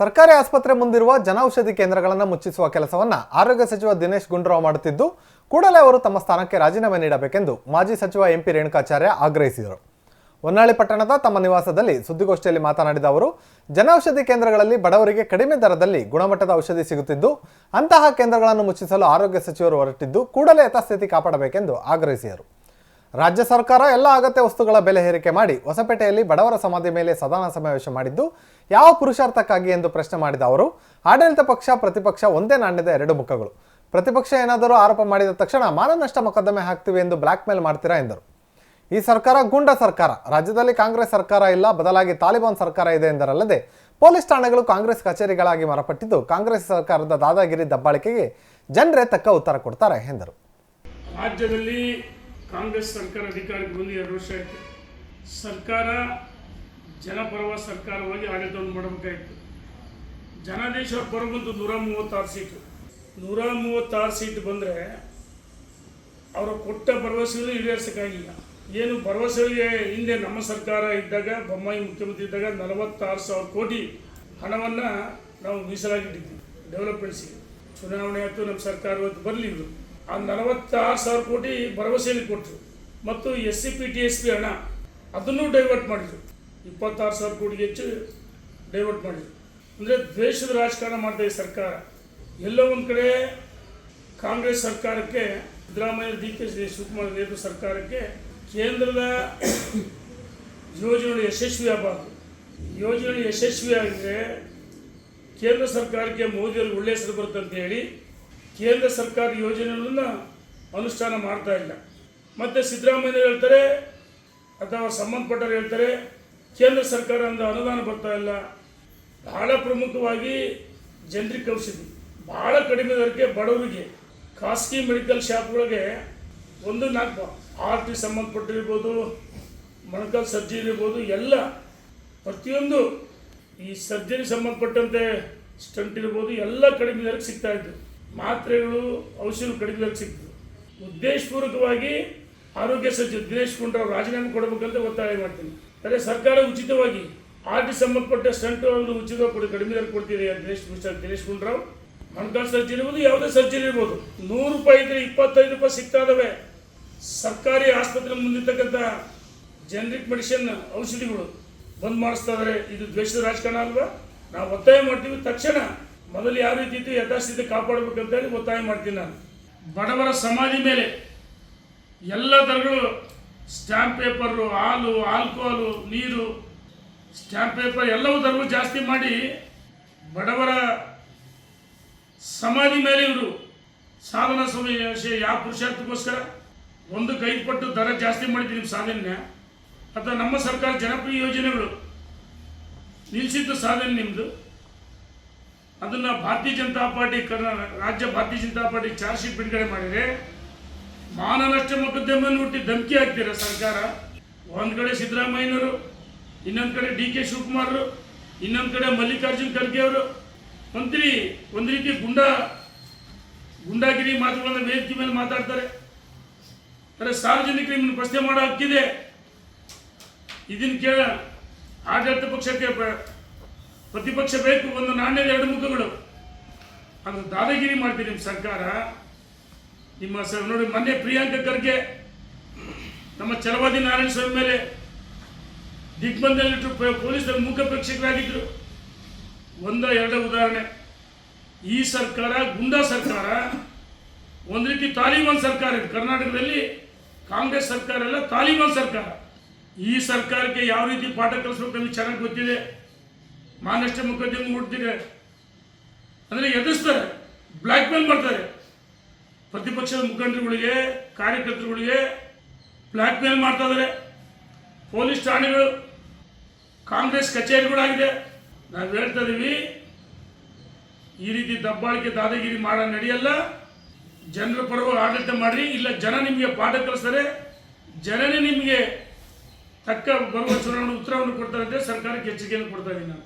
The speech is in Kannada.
ಸರ್ಕಾರಿ ಆಸ್ಪತ್ರೆ ಮುಂದಿರುವ ಜನೌಷಧಿ ಕೇಂದ್ರಗಳನ್ನು ಮುಚ್ಚಿಸುವ ಕೆಲಸವನ್ನ ಆರೋಗ್ಯ ಸಚಿವ ದಿನೇಶ್ ಗುಂಡೂರಾವ್ ಮಾಡುತ್ತಿದ್ದು, ಕೂಡಲೇ ಅವರು ತಮ್ಮ ಸ್ಥಾನಕ್ಕೆ ರಾಜೀನಾಮೆ ನೀಡಬೇಕೆಂದು ಮಾಜಿ ಸಚಿವ ಎಂಪಿ ರೇಣುಕಾಚಾರ್ಯ ಆಗ್ರಹಿಸಿದರು. ಹೊನ್ನಾಳಿ ಪಟ್ಟಣದ ತಮ್ಮ ನಿವಾಸದಲ್ಲಿ ಸುದ್ದಿಗೋಷ್ಠಿಯಲ್ಲಿ ಮಾತನಾಡಿದ ಅವರು, ಜನೌಷಧಿ ಕೇಂದ್ರಗಳಲ್ಲಿ ಬಡವರಿಗೆ ಕಡಿಮೆ ದರದಲ್ಲಿ ಗುಣಮಟ್ಟದ ಔಷಧಿ ಸಿಗುತ್ತಿದ್ದು, ಅಂತಹ ಕೇಂದ್ರಗಳನ್ನು ಮುಚ್ಚಿಸಲು ಆರೋಗ್ಯ ಸಚಿವರು ಹೊರಟಿದ್ದು, ಕೂಡಲೇ ಯಥಾಸ್ಥಿತಿ ಕಾಪಾಡಬೇಕೆಂದು ಆಗ್ರಹಿಸಿದರು. ರಾಜ್ಯ ಸರ್ಕಾರ ಎಲ್ಲ ಅಗತ್ಯ ವಸ್ತುಗಳ ಬೆಲೆ ಏರಿಕೆ ಮಾಡಿ ಹೊಸಪೇಟೆಯಲ್ಲಿ ಬಡವರ ಸಮಾಧಿ ಮೇಲೆ ಸದನ ಸಮಾವೇಶ ಮಾಡಿದ್ದು, ಯಾವ ಪುರುಷಾರ್ಥಕ್ಕಾಗಿ ಎಂದು ಪ್ರಶ್ನೆ ಮಾಡಿದ ಅವರು, ಆಡಳಿತ ಪಕ್ಷ, ಪ್ರತಿಪಕ್ಷ ಒಂದೇ ನಾಣ್ಯದ ಎರಡು ಮುಖಗಳು. ಪ್ರತಿಪಕ್ಷ ಏನಾದರೂ ಆರೋಪ ಮಾಡಿದ ತಕ್ಷಣ ಮಾನನಷ್ಟ ಮೊಕದ್ದಮೆ ಹಾಕ್ತೀವಿ ಎಂದು ಬ್ಲ್ಯಾಕ್ ಮೇಲ್ ಮಾಡ್ತೀರಾ ಎಂದರು. ಈ ಸರ್ಕಾರ ಗುಂಡ ಸರ್ಕಾರ. ರಾಜ್ಯದಲ್ಲಿ ಕಾಂಗ್ರೆಸ್ ಸರ್ಕಾರ ಇಲ್ಲ, ಬದಲಾಗಿ ತಾಲಿಬಾನ್ ಸರ್ಕಾರ ಇದೆ ಎಂದರಲ್ಲದೆ, ಪೊಲೀಸ್ ಠಾಣೆಗಳು ಕಾಂಗ್ರೆಸ್ ಕಚೇರಿಗಳಾಗಿ ಮಾರ್ಪಟ್ಟಿದ್ದು, ಕಾಂಗ್ರೆಸ್ ಸರ್ಕಾರದ ದಾದಾಗಿರಿ ದಬ್ಬಾಳಿಕೆಗೆ ಜನರೇ ತಕ್ಕ ಉತ್ತರ ಕೊಡ್ತಾರೆ ಎಂದರು. ರಾಜ್ಯದಲ್ಲಿ ಕಾಂಗ್ರೆಸ್ ಸರ್ಕಾರ ಅಧಿಕಾರಕ್ಕೆ ಬಂದು ಎರಡು ವರ್ಷ ಆಯಿತು. ಸರ್ಕಾರ ಜನಪರವ ಸರ್ಕಾರವಾಗಿ ಆಡಳಿತವನ್ನು ಮಾಡಬೇಕಾಯಿತು. ಜನಾದೇಶ ಪರ ಬಂತು ನೂರ ಮೂವತ್ತಾರು ಸೀಟು. ನೂರ ಮೂವತ್ತಾರು ಸೀಟ್ ಬಂದರೆ ಅವರು ಕೊಟ್ಟ ಭರವಸೆಗಳು ಈಡೇರಿಸೋಕ್ಕಾಗಿಲ್ಲ. ಏನು ಭರವಸೆಗೆ ಹಿಂದೆ ನಮ್ಮ ಸರ್ಕಾರ ಇದ್ದಾಗ, ಬೊಮ್ಮಾಯಿ ಮುಖ್ಯಮಂತ್ರಿ ಇದ್ದಾಗ ನಲವತ್ತಾರು ಸಾವಿರ ಕೋಟಿ ಹಣವನ್ನು ನಾವು ಮೀಸಲಾಗಿಟ್ಟಿದ್ವಿ ಡೆವಲಪ್ಮೆಂಟ್ಸಿಗೆ ಚುನಾವಣೆ ಆಯಿತು, ನಮ್ಮ ಸರ್ಕಾರ ಇವತ್ತು ಬರಲಿ ಇವರು ಆ ನಲವತ್ತಾರು ಸಾವಿರ ಕೋಟಿ ಭರವಸೆಯಲ್ಲಿ ಕೊಟ್ಟರು ಮತ್ತು S C P T S P ಹಣ ಅದನ್ನು ಡೈವರ್ಟ್ ಮಾಡಿದರು. ಇಪ್ಪತ್ತಾರು ಸಾವಿರ ಕೋಟಿಗೆ ಹೆಚ್ಚು ಡೈವರ್ಟ್ ಮಾಡಿದರು. ಅಂದರೆ ದ್ವೇಷದ ರಾಜಕಾರಣ ಮಾಡಿದೆ ಸರ್ಕಾರ. ಎಲ್ಲೋ ಒಂದು ಕಡೆ ಕಾಂಗ್ರೆಸ್ ಸರ್ಕಾರಕ್ಕೆ, ಸಿದ್ದರಾಮಯ್ಯ, ಡಿ ಕೆ ಶಿವಕುಮಾರ್ ನೇತೃತ್ವ ಸರ್ಕಾರಕ್ಕೆ ಕೇಂದ್ರದ ಯೋಜನೆಗಳು ಯಶಸ್ವಿ ಆಗಬಾರ್ದು. ಯೋಜನೆ ಯಶಸ್ವಿ ಆಗಿದ್ರೆ ಕೇಂದ್ರ ಸರ್ಕಾರಕ್ಕೆ ಮೋದಿಯವರು ಒಳ್ಳೆ ಹೆಸರು ಬರುತ್ತೆ ಅಂತ ಹೇಳಿ ಕೇಂದ್ರ ಸರ್ಕಾರ ಯೋಜನೆಗಳನ್ನು ಅನುಷ್ಠಾನ ಮಾಡ್ತಾ ಇಲ್ಲ. ಮತ್ತು ಸಿದ್ದರಾಮಯ್ಯ ಹೇಳ್ತಾರೆ, ಅಥವಾ ಸಂಬಂಧಪಟ್ಟರು ಹೇಳ್ತಾರೆ, ಕೇಂದ್ರ ಸರ್ಕಾರದಿಂದ ಅನುದಾನ ಬರ್ತಾ ಇಲ್ಲ. ಬಹಳ ಪ್ರಮುಖವಾಗಿ ಜನರಿಗೆ ಔಷಧಿ ಭಾಳ ಕಡಿಮೆ ದರಕ್ಕೆ ಬಡವರಿಗೆ, ಖಾಸಗಿ ಮೆಡಿಕಲ್ ಶಾಪ್ಗಳಿಗೆ ಒಂದು ನಾಲ್ಕು ಆರ್ ಟಿ ಸಂಬಂಧಪಟ್ಟಿರ್ಬೋದು, ಮೊಣಕಾಲು ಸರ್ಜರಿ ಇರ್ಬೋದು, ಎಲ್ಲ ಪ್ರತಿಯೊಂದು ಈ ಸರ್ಜರಿ ಸಂಬಂಧಪಟ್ಟಂತೆ ಸ್ಟಂಟ್ ಇರ್ಬೋದು, ಎಲ್ಲ ಕಡಿಮೆ ದರಕ್ಕೆ ಸಿಗ್ತಾ ಇದ್ದು ಮಾತ್ರೆಗಳು ಔಷಧಿ ಕಡಿಮೆ ಸಿಕ್ತು ಉದ್ದೇಶಪೂರ್ವಕವಾಗಿ ಆರೋಗ್ಯ ಸಚಿವ ದಿನೇಶ್ ಗುಂಡೂರಾವ್ ರಾಜೀನಾಮೆ ಕೊಡಬೇಕಂತ ಒತ್ತಾಯ ಮಾಡ್ತೀನಿ. ಅದೇ ಸರ್ಕಾರ ಉಚಿತವಾಗಿ ಆರ್ ಟಿ ಸಂಬಂಧಪಟ್ಟ ಸ್ಟಂಟ್ ಅವರು ಉಚಿತವಾಗಿ ಕೊಡಿ ಕಡಿಮೆ ದರ ಕೊಡ್ತೀರಿ ದಿನೇಶ್ ಮಿಸ್ಟರ್ ದಿನೇಶ್ ಗುಂಡೂರಾವ್ ಹಣಕಾಸು ಸರ್ಜರಿ ಇರ್ಬೋದು, ಯಾವುದೇ ಸರ್ಜರಿ ಇರ್ಬೋದು. ನೂರು ರೂಪಾಯಿ ಇದ್ರೆ ಇಪ್ಪತ್ತೈದು ರೂಪಾಯಿ ಸಿಗ್ತಾ ಸರ್ಕಾರಿ ಆಸ್ಪತ್ರೆ ಮುಂದಿರ್ತಕ್ಕಂಥ ಜನರಿಕ್ ಮೆಡಿಸಿನ್ ಔಷಧಿಗಳು ಬಂದ್ ಮಾಡಿಸ್ತಾ ಇದಾರೆ. ಇದು ದ್ವೇಷದ ರಾಜಕಾರಣ ಅಲ್ವಾ? ನಾವು ಒತ್ತಾಯ ಮಾಡ್ತೀವಿ. ತಕ್ಷಣ ಮೊದಲು ಯಾವ ರೀತಿ ಇತ್ತು, ಯಥಾಸ್ಥಿತಿ ಕಾಪಾಡಬೇಕಂತ ಹೇಳಿ ಒತ್ತಾಯ ಮಾಡ್ತೀನಿ ನಾನು. ಬಡವರ ಸಮಾಧಿ ಮೇಲೆ ಎಲ್ಲ ದರಗಳು ಸ್ಟ್ಯಾಂಪ್ ಪೇಪರು ಹಾಲು ಆಲ್ಕೋಹಾಲು ನೀರು ಸ್ಟ್ಯಾಂಪ್ ಪೇಪರ್ ಎಲ್ಲವೂ ದರಗಳು ಜಾಸ್ತಿ ಮಾಡಿ ಬಡವರ ಸಮಾಧಿ ಮೇಲೆ ಇವರು ಸಾಧನ ಸಮಯ ಯಾವ ಪುರುಷಾರ್ಥಕ್ಕೋಸ್ಕರ ಒಂದು ಕೈಪಟ್ಟು ದರ ಜಾಸ್ತಿ ಮಾಡಿದ್ದೀವಿ ನಿಮ್ಮ ಸಾಧನೆ. ಅಥವಾ ನಮ್ಮ ಸರ್ಕಾರ ಜನಪ್ರಿಯ ಯೋಜನೆಗಳು ನಿಲ್ಲಿಸಿದ್ದು ಸಾಧನೆ ನಿಮ್ಮದು ಅದನ್ನು ಭಾರತೀಯ ಜನತಾ ಪಾರ್ಟಿ ರಾಜ್ಯ ಭಾರತೀಯ ಜನತಾ ಪಾರ್ಟಿ ಚಾರ್ಜ್ ಶೀಟ್ ಬಿಡುಗಡೆ ಮಾಡಿದರೆ ಮಾನನಷ್ಟ ಮೊಕದ್ದಮೆಯನ್ನು ಹುಟ್ಟಿ ಧಮಕಿ ಹಾಕ್ತೀರ ಸರ್ಕಾರ? ಒಂದು ಕಡೆ ಸಿದ್ದರಾಮಯ್ಯನವರು, ಇನ್ನೊಂದು ಕಡೆ ಡಿ ಕೆ ಶಿವಕುಮಾರ್ ಇನ್ನೊಂದು ಕಡೆ ಮಲ್ಲಿಕಾರ್ಜುನ್ ಖರ್ಗೆ ಅವರು. ಮಂತ್ರಿ ಒಂದು ರೀತಿ ಗುಂಡ, ಗುಂಡಾಗಿರಿ ಮಾತುಗಳನ್ನ ವೇದಿಕೆ ಮೇಲೆ ಮಾತಾಡ್ತಾರೆ. ಆದರೆ ಸಾರ್ವಜನಿಕರು ನಿಮ್ಮನ್ನು ಪ್ರಶ್ನೆ ಮಾಡೋ ಹಕ್ಕಿದೆ. ಇದನ್ನು ಕೇಳ ಆಡಳಿತ ಪಕ್ಷಕ್ಕೆ ಪ್ರತಿಪಕ್ಷ ಬೇಕು ಒಂದು ನಾಣ್ಯದ ಎರಡು ಮುಖಗಳು. ಅದು ದಾದಾಗಿರಿ ಮಾಡ್ತೀರಿ ನಿಮ್ಮ ಸರ್ಕಾರ. ನಿಮ್ಮ ಸರ್ ನೋಡಿ, ಮೊನ್ನೆ ಪ್ರಿಯಾಂಕ ಖರ್ಗೆ ನಮ್ಮ ಚಲವಾದಿ ನಾರಾಯಣ ಸ್ವಾಮಿ ಮೇಲೆ ದಿಗ್ಬಂಧನಲ್ಲಿಟ್ಟು ಪೊಲೀಸರು ಮುಖ ಪ್ರೇಕ್ಷಕರಾಗಿದ್ದರು ಒಂದ ಎರಡ ಉದಾಹರಣೆ. ಈ ಸರ್ಕಾರ, ಗುಂಡಾ ಸರ್ಕಾರ, ಒಂದು ರೀತಿ ತಾಲಿಬಾನ್ ಸರ್ಕಾರ ಇದೆ. ಕರ್ನಾಟಕದಲ್ಲಿ ಕಾಂಗ್ರೆಸ್ ಸರ್ಕಾರ ಅಲ್ಲ, ತಾಲಿಬಾನ್ ಸರ್ಕಾರ. ಈ ಸರ್ಕಾರಕ್ಕೆ ಯಾವ ರೀತಿ ಪಾಠ ಕಲಿಸ್ಬೇಕು ನಮಗೆ ಚೆನ್ನಾಗಿ ಗೊತ್ತಿದೆ. ಮಾನಷ್ಟ ಮುಖದ್ದಿಮೆ ಹುಡ್ತಿದೆ ಅಂದರೆ ಎದುರಿಸ್ತಾರೆ ಬ್ಲ್ಯಾಕ್ ಮೇಲ್ ಮಾಡ್ತಾರೆ. ಪ್ರತಿಪಕ್ಷದ ಮುಖಂಡರುಗಳಿಗೆ, ಕಾರ್ಯಕರ್ತರುಗಳಿಗೆ ಬ್ಲ್ಯಾಕ್ ಮೇಲ್ ಮಾಡ್ತಾ ಇದ್ದಾರೆ ಪೊಲೀಸ್ ಠಾಣೆಗಳು, ಕಾಂಗ್ರೆಸ್ ಕಚೇರಿಗಳಾಗಿದೆ. ನಾವು ಹೇಳ್ತಾ ಇದೀವಿ, ಈ ರೀತಿ ದಬ್ಬಾಳಿಕೆ, ದಾದಾಗಿರಿ ಮಾಡೋ ನಡೆಯಲ್ಲ. ಜನರ ಪರವಾಗಿ ಆಡಳಿತ ಮಾಡಿರಿ, ಇಲ್ಲ ಜನ ನಿಮಗೆ ಪಾಠ ಕಲಿಸ್ತಾರೆ, ಜನನೇ ನಿಮಗೆ ತಕ್ಕ ಬರುವ ಚುನಾವಣೆ ಉತ್ತರವನ್ನು ಕೊಡ್ತಾರೆ ಸರ್ಕಾರಕ್ಕೆ ಎಚ್ಚರಿಕೆಯನ್ನು ಕೊಡ್ತಾ ನಾನು.